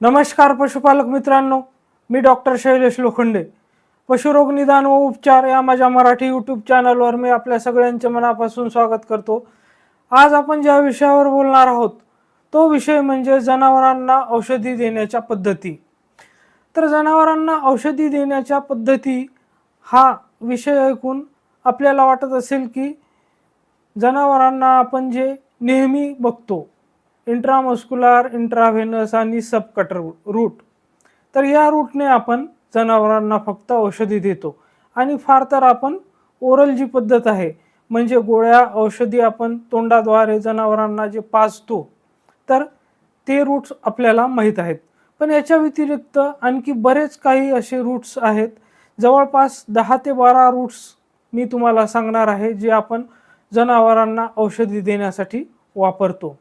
नमस्कार पशुपालक मित्रांनो. मी डॉक्टर शैलेश लोखंडे. पशुरोग निदान व उपचार या माझ्या मराठी यूट्यूब चॅनलवर मी आपल्या सगळ्यांचे मनापासून स्वागत करतो. आज आपण ज्या विषयावर बोलणार आहोत तो विषय म्हणजे जनावरांना औषधी देण्याच्या पद्धती. तर जनावरांना औषधी देण्याच्या पद्धती हा विषय ऐकून आपल्याला वाटत असेल की जनावरांना आपण जे नेहमी बघतो इंट्रामस्क्युलर इंट्राव्हेनस आणि सबकटर रूट तर या रूटने आपण जनावरांना फक्त औषधी देतो. आणि फार तर आपण ओरल जी पद्धत आहे म्हणजे गोळ्या औषधी आपण तोंडाद्वारे जनावरांना जे पाजतो तर ते रूट्स आपल्याला माहीत आहेत. पण याच्या व्यतिरिक्त आणखी बरेच काही असे रूट्स आहेत. जवळपास दहा ते बारा रूट्स मी तुम्हाला सांगणार आहे जे आपण जनावरांना औषधी देण्यासाठी वापरतो.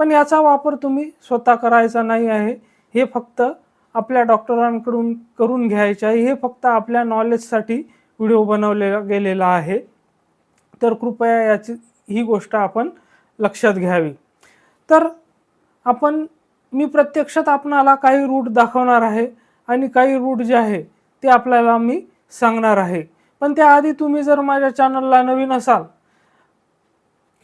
पण याचा वापर तुम्ही स्वतः करायचा नाही आहे. हे फक्त आपल्या डॉक्टरांकडून करून घ्यायचे आहे. हे फक्त आपल्या नॉलेजसाठी व्हिडिओ बनवलेला गेलेला आहे. तर कृपया याची ही गोष्ट आपण लक्षात घ्यावी. तर आपण मी प्रत्यक्षात आपणाला काही रूट दाखवणार आहे आणि काही रूट जे आहे ते आपल्याला मी सांगणार आहे. पण त्याआधी तुम्ही जर माझ्या चॅनलला नवीन असाल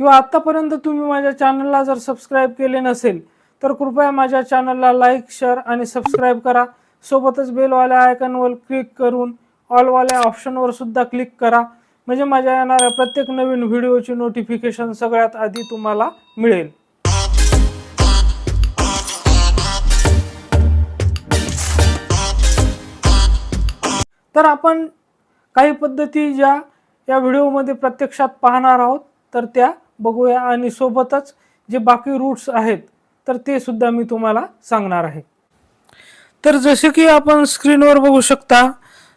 किंवा आत्तापर्यंत तुम्ही माझ्या चॅनलला जर सबस्क्राईब केले नसेल तर कृपया माझ्या चॅनलला लाईक शेअर आणि सबस्क्राईब करा. सोबतच बेलवाल्या आयकॉनवर क्लिक करून ऑलवाल्या ऑप्शनवर सुद्धा क्लिक करा. म्हणजे माझ्या येणाऱ्या प्रत्येक नवीन व्हिडिओची नोटिफिकेशन सगळ्यात आधी तुम्हाला मिळेल. तर आपण काही पद्धती ज्या या व्हिडिओमध्ये प्रत्यक्षात पाहणार आहोत तर त्या बघूया आणि सोबतच जे बाकी रूट्स आहेत तर ते सुद्धा मी तुम्हाला सांगणार आहे. तर जसे की आपण स्क्रीनवर बघू शकता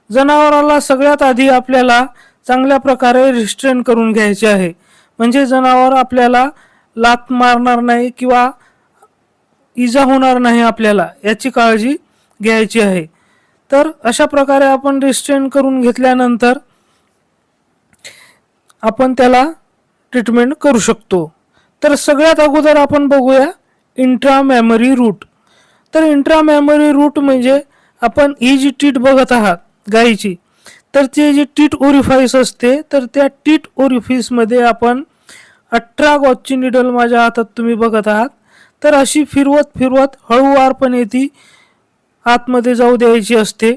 जनावराला सगळ्यात आधी आपल्याला चांगल्या प्रकारे रिस्ट्रेन करून घ्यायचे आहे. म्हणजे जनावर आपल्याला लात मारणार नाही किंवा इजा होणार नाही आपल्याला याची काळजी घ्यायची आहे. तर अशा प्रकारे आपण रिस्ट्रेन करून घेतल्यानंतर आपण त्याला ट्रीटमेंट करू शकतो. तर सगळ्यात अगोदर आपण बघूया इंट्रा मेमरी रूट तर इंट्रा मेमरी रूट म्हणजे आपण ही जी टीट बघत आहात गायीची तर ते जे टीट ओरिफाईस असते तर त्या टीट ओरिफिसमध्ये आपण अठरा गॉजची निडल माझ्या हातात तुम्ही बघत आहात. तर अशी फिरवत फिरवत हळूवारपणे ती आतमध्ये जाऊ द्यायची असते.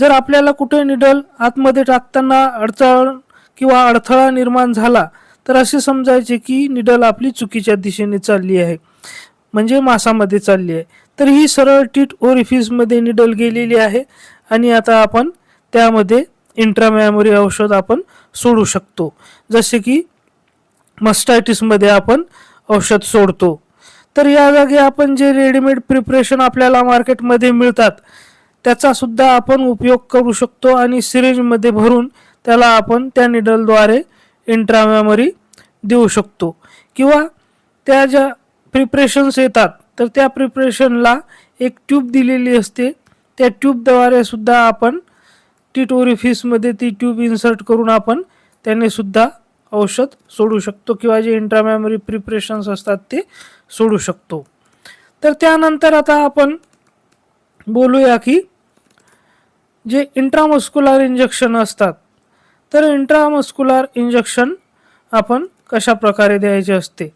जर आपल्याला कुठे निडल आतमध्ये टाकताना अडचण किंवा अडथळा निर्माण झाला तर असे समजायचे की निडल आपली चुकीच्या दिशेने चालली आहे म्हणजे मासामध्ये चालली आहे. तर ही सरळ टीट ओरिफिसमध्ये निडल गेलेली आहे आणि आता आपण त्यामध्ये इंट्रामॅमोरी औषध आपण सोडू शकतो. जसे की मस्टायटिसमध्ये आपण औषध सोडतो. तर या जागी आपण जे रेडीमेड प्रिपरेशन आपल्याला मार्केटमध्ये मिळतात त्याचा सुद्धा आपण उपयोग करू शकतो आणि सिरेंजमध्ये भरून त्याला आपण त्या निडलद्वारे इंट्रामॅमरी देऊ शकतो. किंवा त्या ज्या प्रिपरेशन्स येतात तर त्या प्रिपरेशनला एक ट्यूब दिलेली असते. त्या ट्यूबद्वारे सुद्धा आपण टीट ओरिफिसमध्ये ती ट्यूब इन्सर्ट करून आपण त्याने सुद्धा औषध सोडू शकतो किंवा जे इंट्रामॅमरी प्रिपरेशन्स असतात ते सोडू शकतो. तर त्यानंतर आता आपण बोलूया की जे इंट्रामस्क्युलर इंजेक्शन असतात तर इंट्रामस्क्युलर इंजेक्शन आपण कशा प्रकारे द्यायची असते.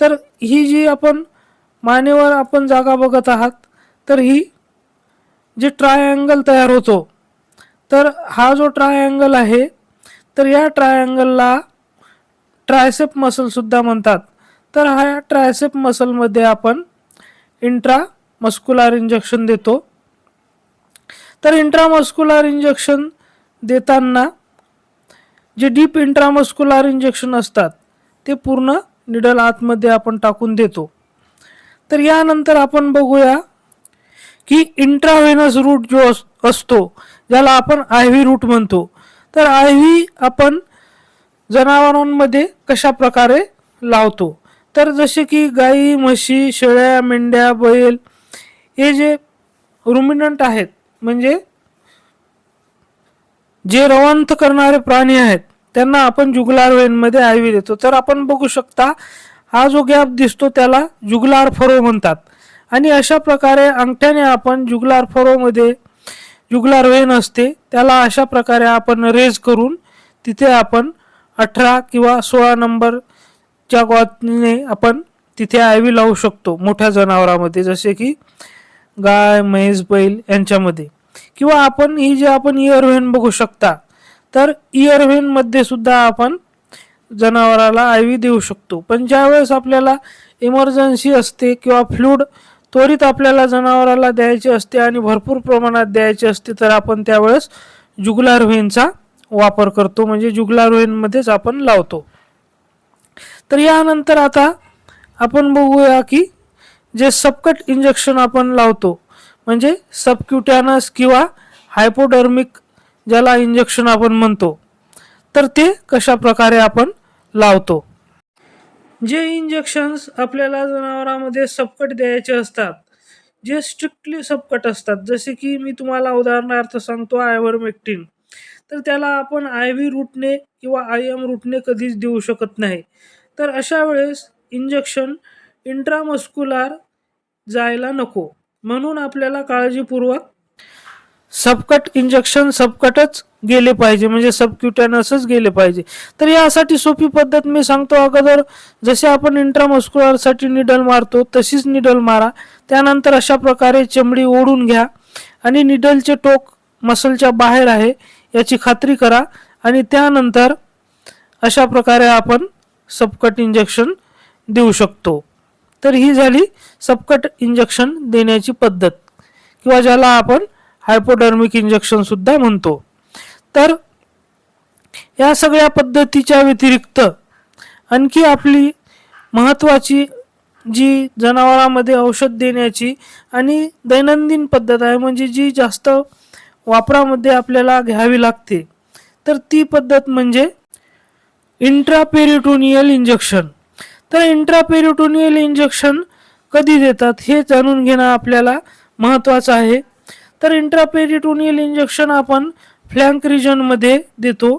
तर ही जी आपण मानेवर आपण जागा बघत आहात तर ही जे ट्रायँगल तयार होतो तर हा जो ट्रायँगल आहे तर या ट्रायँगलला ट्रायसेप मसलसुद्धा म्हणतात. तर हा ट्रायसेप मसलमध्ये आपण इंट्रा मस्क्युलर इंजेक्शन देतो. तर इंट्रामस्क्युलर इंजेक्शन देताना जे डीप इंट्रामस्क्युलर इंजेक्शन असतात ते पूर्ण निडल आतमध्ये आपण टाकून देतो. तर यानंतर आपण बघूया की इंट्राव्हेनस रूट जो असतो ज्याला आपण आय व्ही रूट म्हणतो. तर आय व्ही आपण जनावरांमध्ये कशा प्रकारे लावतो? तर जसे की गाई म्हशी शेळ्या मेंढ्या बैल हे जे रुमिनंट आहेत म्हणजे जे रवंथ करणारे प्राणी आहेत त्यांना आपण जुगलार वेनमध्ये आयवी देतो. तर आपण बघू शकता हा जो गॅप दिसतो त्याला जुगलार फरो म्हणतात. आणि अशा प्रकारे अंगठ्याने आपण जुगलार फरोमध्ये जुगलार वेन असते त्याला अशा प्रकारे आपण रेज करून तिथे आपण अठरा किंवा सोळा नंबरच्या गॉतने आपण तिथे आयवी लावू शकतो मोठ्या जनावरामध्ये जसे की गाय म्हैस बैल यांच्यामध्ये. किंवा आपण ही जे आपण इयर वेन बघू शकता तर इयर सुद्धा आपण जनावराला आयवी देऊ शकतो. पण ज्यावेळेस आपल्याला इमर्जन्सी असते किंवा फ्लूड त्वरित आपल्याला जनावराला द्यायचे असते आणि भरपूर प्रमाणात द्यायचे असते तर आपण त्यावेळेस जुगलार व्हेनचा वापर करतो. म्हणजे जुगलार व्हेनमध्येच आपण लावतो. तर यानंतर आता आपण बघूया की जे सबकट इंजेक्शन आपण लावतो म्हणजे सबक्युटॅनस किंवा हायपोडर्मिक ज्याला इंजेक्शन आपण म्हणतो तर ते कशा प्रकारे आपण लावतो? जे इंजेक्शन्स आपल्याला जनावरांमध्ये सबकट द्यायचे असतात जे स्ट्रिक्टली सबकट असतात जसे की मी तुम्हाला उदाहरणार्थ सांगतो आयव्हरमेक्टिन तर त्याला आपण आय व्ही रूटने किंवा आय एम रूटने कधीच देऊ शकत नाही. तर अशा वेळेस इंजेक्शन इंट्रामस्क्युलार जायला नको. म्हणून आपल्याला काळजीपूर्वक सबकट इंजेक्शन सबकटच गेले पाहिजे. म्हणजे सबक्युटॅनसच गेले पाहिजे. तर यासाठी सोपी पद्धत मी सांगतो अगोदर जसे आपण इंट्रामस्क्युलरसाठी निडल मारतो तशीच निडल मारा. त्यानंतर अशा प्रकारे चमडी ओढून घ्या. आणि निडलचे टोक मसलच्या बाहेर आहे याची खात्री करा. आणि त्यानंतर अशा प्रकारे आपण सबकट इंजेक्शन देऊ शकतो. तर ही झाली सबकट इंजेक्शन देण्याची पद्धत. किंवा ज्याला आपण हायपोडर्मिक इंजेक्शन सुद्धा म्हणतो. तर या सगळ्या पद्धतीच्या व्यतिरिक्त आणखी आपली महत्त्वाची जी जनावरांमध्ये औषध देण्याची आणि दैनंदिन पद्धत आहे म्हणजे जी जास्त वापरामध्ये आपल्याला घ्यावी लागते तर ती पद्धत म्हणजे इंट्रापेरिटोनियल इंजेक्शन तर इंट्रापेरिटोनियल इंजेक्शन कधी देतात हे जाणून घेणं आपल्याला महत्त्वाचं आहे. तर इंट्रापेरिटोनियल इंजेक्शन आपण फ्लँक रिजनमध्ये देतो.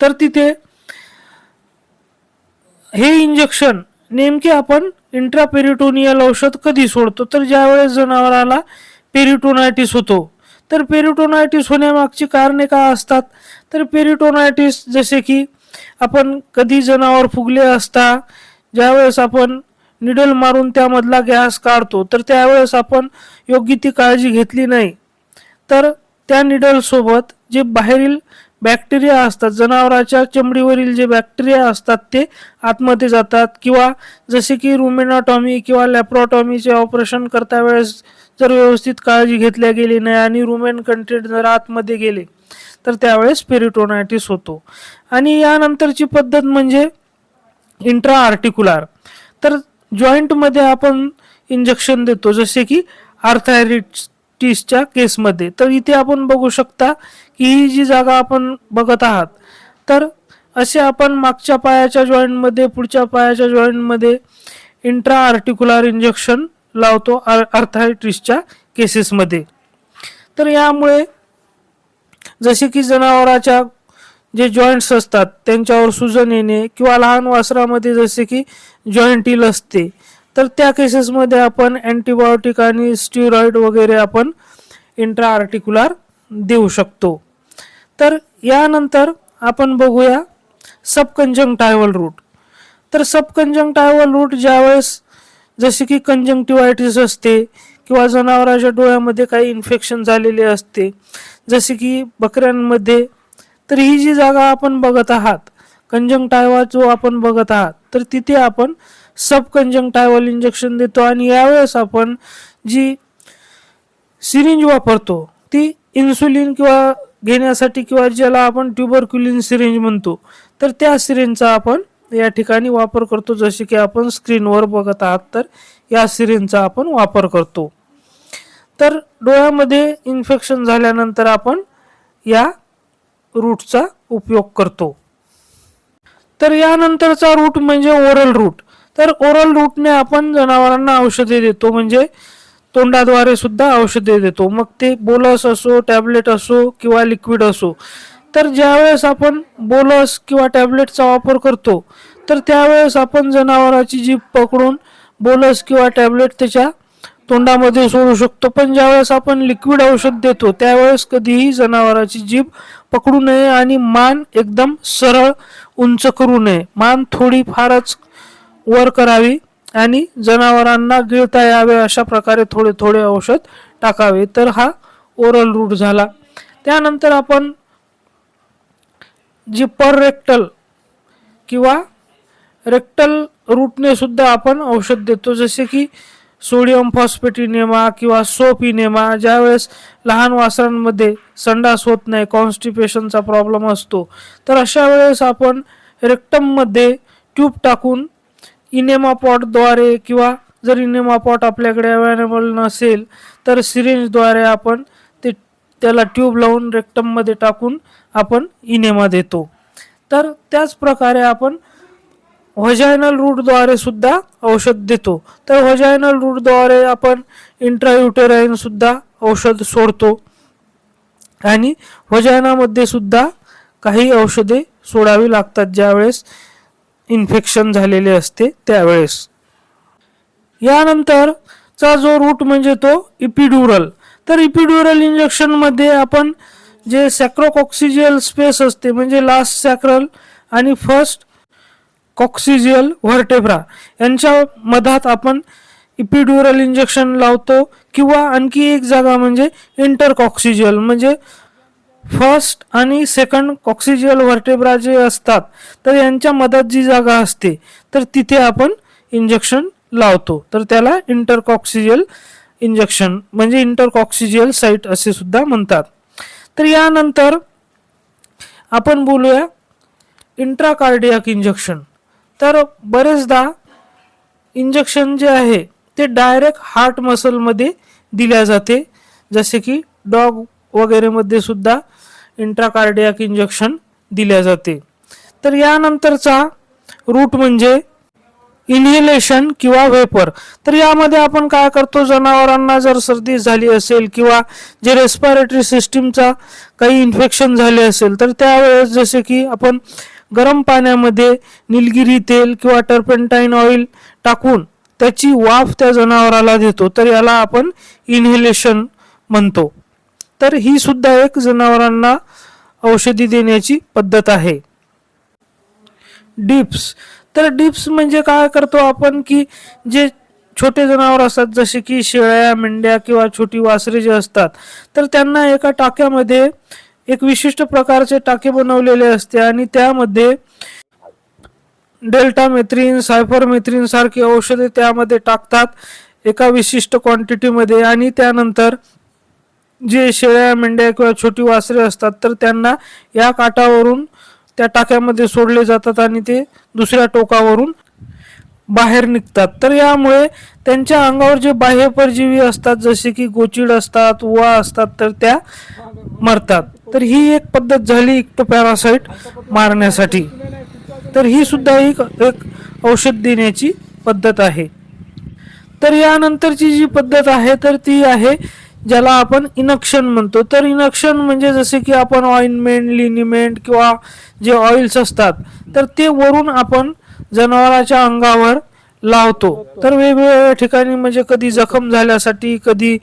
तर तिथे हे इंजेक्शन नेमके आपण इंट्रापेरिटोनियल औषध कधी सोडतो? तर ज्यावेळेस जनावराला पेरिटोनायटिस होतो. तर पेरिटोनायटिस होण्यामागची कारणे का असतात? तर पेरिटोनायटिस जसे की आपण कधी जनावर फुगले असता ज्यावेळेस आपण निडल मारून त्यामधला गॅस काढतो तर त्यावेळेस आपण योग्य ती काळजी घेतली नाही. तर त्या निडलसोबत जे बाहेरील बॅक्टेरिया असतात जनावराच्या चमडीवरील जे बॅक्टेरिया असतात ते आतमध्ये जातात. किंवा जसे की रुमेनाटॉमी किंवा लॅप्रोटॉमीचे ऑपरेशन करता वेळेस जर व्यवस्थित काळजी घेतल्या गेली नाही आणि रुमेन कंटेंट जर आतमध्ये गेले तर त्यावेळेस पेरिटोनायटिस होतो. आणि यानंतरची पद्धत म्हणजे इंट्रा आर्टिक्युलर तर जॉईंटमध्ये आपण इंजेक्शन देतो जसे की आर्थायरिटिसच्या केसमध्ये. तर इथे आपण बघू शकता की ही जी जागा आपण बघत आहात तर असे आपण मागच्या पायाच्या जॉईंटमध्ये पुढच्या पायाच्या जॉईंटमध्ये इंट्रा आर्टिक्युलर इंजेक्शन लावतो आर्थायटिसच्या केसेसमध्ये तर यामुळे जसे की जनावराच्या जे जॉईंट्स असतात त्यांच्यावर सुजन येणे किंवा लहान वासरामध्ये जसे की जॉईंटील असते तर त्या केसेसमध्ये आपण अँटीबायोटिक आणि स्टिरॉइड वगैरे आपण इंट्रा आर्टिक्युलर देऊ शकतो. तर यानंतर आपण बघूया सबकंजंक्टायवल रूट तर सबकंजंक्टायवल रूट ज्यावेळेस जसे की कंजंक्टिवायटिस असते किंवा जनावरांच्या डोळ्यामध्ये काही इन्फेक्शन झालेले असते जसे की बकऱ्यांमध्ये तर ही जी जागा आपण बघत आहात कंजंक्टायवा जो आपण बघत आहात तर तिथे आपण सब कंजंक्टायवल इंजेक्शन देतो आणि यावेळेस आपण जी सिरिंज वापरतो ती इन्सुलिन किंवा घेण्यासाठी किंवा ज्याला आपण ट्युबरक्युलिन सिरिंज म्हणतो तर त्या सिरिंजचा आपण या ठिकाणी वापर करतो. जसे की आपण स्क्रीनवर बघत आहात तर या सिरिंजचा आपण वापर करतो. तर डोळ्यामध्ये इन्फेक्शन झाल्यानंतर आपण या रूटचा उपयोग करतो. तर यानंतरचा रूट म्हणजे ओरल रूट. तर ओरल रूटने आपण जनावरांना औषधे देतो म्हणजे तोंडाद्वारे सुद्धा औषधे देतो. मग ते बोलस असो टॅबलेट असो किंवा लिक्विड असो. तर ज्यावेळेस आपण बोलस किंवा टॅबलेटचा वापर करतो तर त्यावेळेस आपण जनावराची जीभ पकडून बोलस किंवा टॅबलेट त्याच्या तोंडामध्ये सोडू शकतो. पण ज्यावेळेस आपण लिक्विड औषध देतो त्यावेळेस कधीही जनावराची जीभ पकडू नये आणि मान एकदम सरळ उंच करू नये. मान थोडी फारच वर करावी आणि जनावरांना गिळता यावे अशा प्रकारे थोडे थोडे औषध टाकावे. तर हा ओरल रूट झाला. त्यानंतर आपण जी पर रेक्टल किंवा रेक्टल रूटने सुद्धा आपण औषध देतो. जसे की सोडियम फॉस्फेट इनेमा किंवा सोप इनेमा ज्यावेळेस लहान वासरांमध्ये संडास होत नाही कॉन्स्टिपेशनचा प्रॉब्लेम असतो. तर अशा वेळेस आपण रेक्टममध्ये ट्यूब टाकून इनेमा पॉटद्वारे किंवा जर इनेमा पॉट आपल्याकडे अवेलेबल नसेल तर सिरिंजद्वारे आपण ते त्याला ट्यूब लावून रेक्टममध्ये टाकून आपण इनेमा देतो. तर त्याच प्रकारे आपण व्हजायनल रूटद्वारे सुद्धा औषध देतो. तर व्हजायनल रूटद्वारे आपण इंट्रायुटेराईन सुद्धा औषध सोडतो. आणि व्हजायनामध्ये सुद्धा काही औषधे सोडावी लागतात ज्यावेळेस इन्फेक्शन झालेले असते त्यावेळेस. यानंतरचा जो रूट म्हणजे तो इपिड्युरल तर इपिड्युरल इंजेक्शनमध्ये आपण जे सॅक्रोकॉक्सिजियल स्पेस असते म्हणजे लास्ट सॅक्रल आणि फर्स्ट कॉक्सिजियल व्हर्टेब्रा यांच्या मधात आपण इपिड्युरल इंजेक्शन लावतो किंवा आणखी एक जागा म्हणजे इंटरकॉक्सिजियल म्हणजे फर्स्ट आणि सेकंड कॉक्सिजियल व्हर्टेब्रा जे असतात तर यांच्या मधात जी जागा असते तर तिथे आपण इंजेक्शन लावतो. तर त्याला इंटरकॉक्सिजियल इंजेक्शन म्हणजे इंटरकॉक्सिजियल साईट असे सुद्धा म्हणतात. तर यानंतर आपण बोलूया इंट्राकार्डियाक इंजेक्शन तर बरेचदा इंजेक्शन जे आहे ते डायरेक्ट हार्ट मसलमध्ये दिल्या जाते. जसे की डॉग वगैरेमध्ये सुद्धा इंट्राकार्डियाक इंजेक्शन दिल्या जाते. तर यानंतरचा रूट म्हणजे इन्हेलेशन किंवा वेपर तर यामध्ये आपण काय करतो? जनावरांना जर सर्दी झाली असेल किंवा जे रेस्पिरेटरी सिस्टीमचा काही इन्फेक्शन झाले असेल तर त्यावेळेस जसे की आपण गरम पाण्यामध्ये निलगिरी तेल किंवा टर्पेंटाईन ऑइल टाकून त्याची वाफ त्या जनावराला देतो. तर याला आपण इन्हेलेशन म्हणतो. तर ही सुद्धा एक जनावरांना औषधी देण्याची पद्धत आहे. डिप्स तर डिप्स म्हणजे काय करतो आपण की जे छोटे जनावर असतात जसे की शेळ्या मेंढ्या किंवा छोटी वासरे जे असतात तर त्यांना एका टाक्यामध्ये एक विशिष्ट प्रकारचे टाके बनवलेले असते आणि त्यामध्ये डेल्टा मेथ्रीन सायफर मेथ्रीन सारखी औषधे त्यामध्ये टाकतात एका विशिष्ट क्वांटिटीमध्ये आणि त्यानंतर जे शेळ्या मेंढ्या किंवा छोटी वासरे असतात तर त्यांना या काठावरून त्या टाक्यामध्ये सोडले जातात आणि ते दुसऱ्या टोकावरून बाहेर निघतात. तर यामुळे त्यांच्या अंगावर जे बाह्य परजीवी असतात जसे की गोचिड असतात उवा असतात तर त्या मरतात. तर ही एक पद्धत झाली इक्टोपॅरासाइट मारण्यासाठी. तर ही सुद्धा एक एक औषध देण्याची पद्धत आहे. तर यानंतरची जी पद्धत आहे तर ती आहे ज्याला आपण इनक्शन म्हणतो. तर इनक्शन म्हणजे जसे की आपण ऑइनमेंट लिनिमेंट किंवा जे ऑइल्स असतात तर ते वरून आपण जनावराच्या अंगावर लावतो. तर वेगवेगळ्या ठिकाणी म्हणजे कधी जखम झाल्यासाठी कधी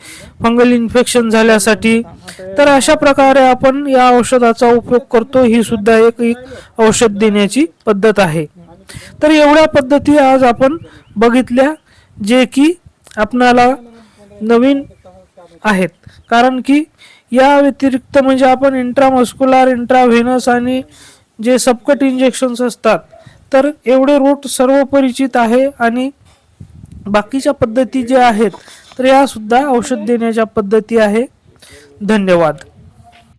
फंगल इन्फेक्शन झाल्यासाठी तर अशा प्रकारे आपण या औषधाचा उपयोग करतो. ही सुद्धा एक एक औषध देण्याची पद्धत आहे. तर एवढ्या पद्धती आज आपण बघितल्या जे की आपणाला नवीन आहेत. कारण की या व्यतिरिक्त म्हणजे आपण इंट्रामस्क्युलर इंट्राव्हेनस आणि जे सबकट इंजेक्शन्स असतात तर एवढे रूट सर्व परिचित आहे आणि बाकीच्या पद्धती ज्या आहेत तर या सुद्धा औषध देण्याच्या पद्धती आहे. धन्यवाद.